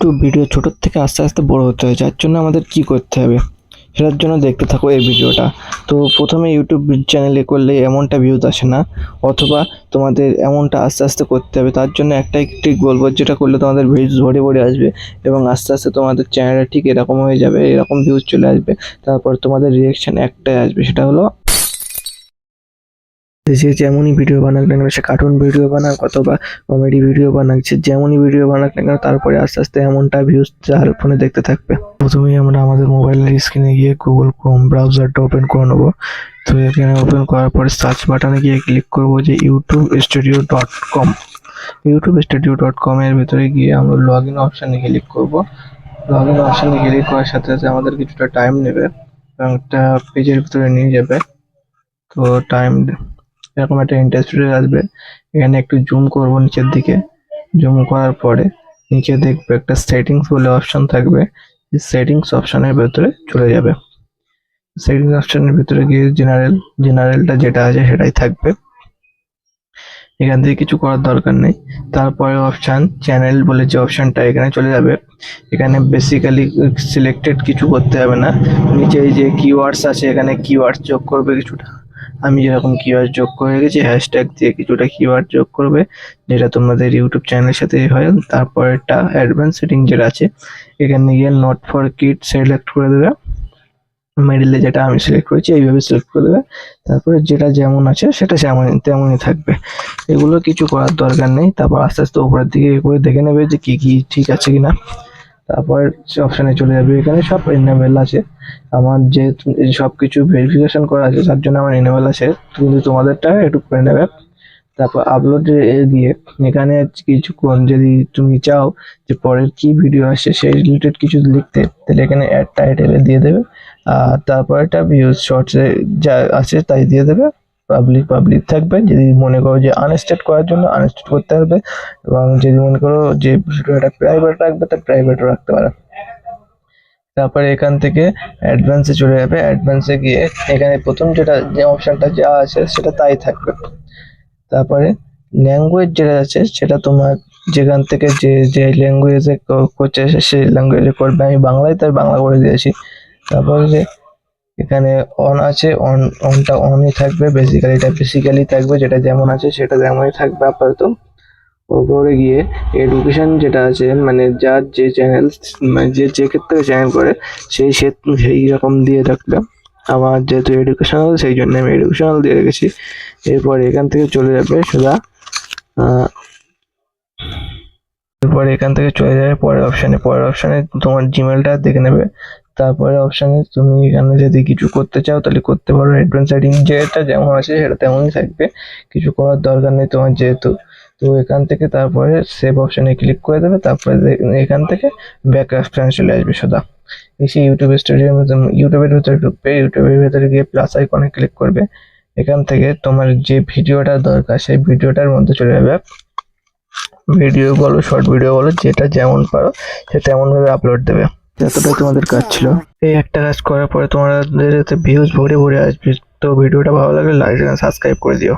একটু ভিডিও ছোটোর থেকে আস্তে আস্তে বড় হতে হয়, যার জন্য আমাদের কি করতে হবে? সেটার জন্য দেখতে থাকো এই ভিডিওটা তো প্রথমে ইউটিউব চ্যানেলে করলে এমনটা ভিউজ আসে না, অথবা তোমাদের এমনটা আস্তে আস্তে করতে হবে। তার জন্য একটাই ঠিক বলব যেটা করলে তোমাদের ভিউজ ভরে ভরে আসবে এবং আস্তে আস্তে তোমাদের চ্যানেলটা ঠিক এরকম হয়ে যাবে, এরকম ভিউজ চলে আসবে। তারপর তোমাদের রিয়েকশন একটাই আসবে, সেটা হলো যে যেমনই ভিডিও বানাক না কেন, সে কার্টুন ভিডিও বানাক অথবা কমেডি ভিডিও বানাক, সে যেমনই ভিডিও বানাক না কেন, তারপরে আস্তে আস্তে এমনটা ভিউজ তার ফোনে দেখতে থাকবে। প্রথমেই আমরা আমাদের মোবাইলের স্ক্রিনে গিয়ে গুগল ক্রোম ব্রাউজারটা ওপেন করে নেব। তো এখানে ওপেন করার পরে সার্চ বাটনে গিয়ে ক্লিক করব যে YouTube studio dot com YouTube studio dot com এর ভিতরে গিয়ে আমরা লগ ইন অপশানে ক্লিক করব। লগ ইন অপশানে ক্লিক করার সাথে সাথে আমাদের কিছুটা টাইম নেবে এবং একটা পেজের ভিতরে নিয়ে যাবে। তো টাইম এরকম একটা ইন্টারফেস আসবে। এখানে একটু জুম করব নিচের দিকে। জুম করার পরে নিচে দেখবে একটা সেটিংস বলে অপশন থাকবে। সেটিংস অপশনের ভেতরে চলে যাবে। সেটিংস অপশনের ভিতরে গিয়ে জেনারেল জেনারেলটা যেটা আছে সেটাই থাকবে। এখান থেকে কিছু করার দরকার নেই। তারপরে অপশন চ্যানেল বলে যে অপশনটা এখানে চলে যাবে। এখানে বেসিক্যালি সিলেক্টেড কিছু করতে হবে না। নিচে যে কিওয়ার্ডস আছে, এখানে কিওয়ার্ডস যোগ করবে কিছুটা। আমি যেরকম কিওয়ার্ড যোগ করে রেখেছি হ্যাশট্যাগ দিয়ে কিছুটা কিওয়ার্ড যোগ করবে, যেটা তোমাদের ইউটিউব চ্যানেলের সাথে হয়। তারপরেরটা অ্যাডভান্স সেটিং যেটা আছে, এখানে গিয়ে নট ফর কিট সিলেক্ট করে দেবে। মিডিলে যেটা আমি সিলেক্ট করেছি, এইভাবে সিলেক্ট করে দেবে। তারপরে যেটা যেমন আছে, সেটা যেমন তেমনই থাকবে। এগুলো কিছু করার দরকার নেই। তারপর আস্তে আস্তে উপরের দিকে করে দেখে নেবে যে কি কি ঠিক আছে কিনা। তারপর অপশানে চলে যাবে। এখানে সব এনেবেল আছে। আমার যে সব কিছু ভেরিফিকেশন করা আছে, তার জন্য আমার এনেবেল আছে। কিন্তু তোমাদেরটা একটু করে নেবে। তারপর আপলোডে গিয়ে এখানে কিছুক্ষণ যদি তুমি চাও যে পরের কি ভিডিও আসছে, সেই রিলেটেড কিছু লিখতে, তাহলে এখানে অ্যাড টাইটেলে দিয়ে দেবে। আর তারপর একটা ভিউজ শর্টসে যা আছে, তাই দিয়ে দেবে। পাবলিক পাবলিক থাকবে। যদি মনে করো যে আনস্টেট করার জন্য আনস্টেট করতে হবে, এবং যদি মনে করো যে ভিডিওটা প্রাইভেট রাখবে, তা প্রাইভেটও রাখতে পারো। তারপরে এখান থেকে অ্যাডভান্সে চলে যাবে। অ্যাডভান্সে গিয়ে এখানে প্রথম যেটা, যে অপশানটা যা আছে, সেটা তাই থাকবে। তারপরে ল্যাঙ্গুয়েজ যেটা আছে, সেটা তোমার যেখান থেকে যে যে ল্যাঙ্গুয়েজে করছে সেই ল্যাঙ্গুয়েজে করবে। আমি বাংলায়, তাই বাংলা করে দিয়েছি। তারপরে যে এখানে অন আছে অন অনটা অনই থাকবে বেসিক্যালি এটা বেসিক্যালি থাকবে, যেটা যেমন আছে সেটা যেমনই থাকবে আপাতত। ওপরে গিয়ে এডুকেশন যেটা আছে মানে যার যে চ্যানেল মানে যে যে ক্ষেত্রে চ্যানেল করে, সেই সে- সেই রকম দিয়ে রাখলাম আমার যেহেতু এডুকেশনাল সেই জন্য আমি এডুকেশনাল দিয়ে রেখেছি। এরপর এখান থেকে চলে যাবে সোজা এরপর এখান থেকে চলে যাবে পরের অপশানে পরের অপশানে তোমার জিমেলটা দেখে নেবে। তারপরে অপশানে তুমি এখানে যদি কিছু করতে চাও, তাহলে করতে পারো অ্যাডভান্স সেটিং যেটা যেমন আছে সেটা তেমনই থাকবে। কিছু করার দরকার নেই তোমার যেহেতু। তো এখান থেকে তারপরে সেভ অপশানে ক্লিক করে দেবে, তারপরে এখান থেকে ব্যাক অপশানে চলে আসবে সোজা। এসে ইউটিউব স্টুডিওর মধ্যে ইউটিউবের ভিতরে ঢুকবে ইউটিউবের ভিতরে গিয়ে প্লাস আইকনে ক্লিক করবে। এখান থেকে তোমার যে ভিডিওটা দরকার, সেই ভিডিওটার মধ্যে চলে যাবে। ভিডিও বলো শর্ট ভিডিও বলো, যেটা যেমন পারো, সে তেমনভাবে আপলোড দেবে। এতটাই তোমাদের কাজ ছিল। এই একটা কাজ করার পরে তোমাদের ভিউজ ভরে ভরে আসবে। তো ভিডিওটা ভালো লাগলে লাইক সাবস্ক্রাইব করে দিও।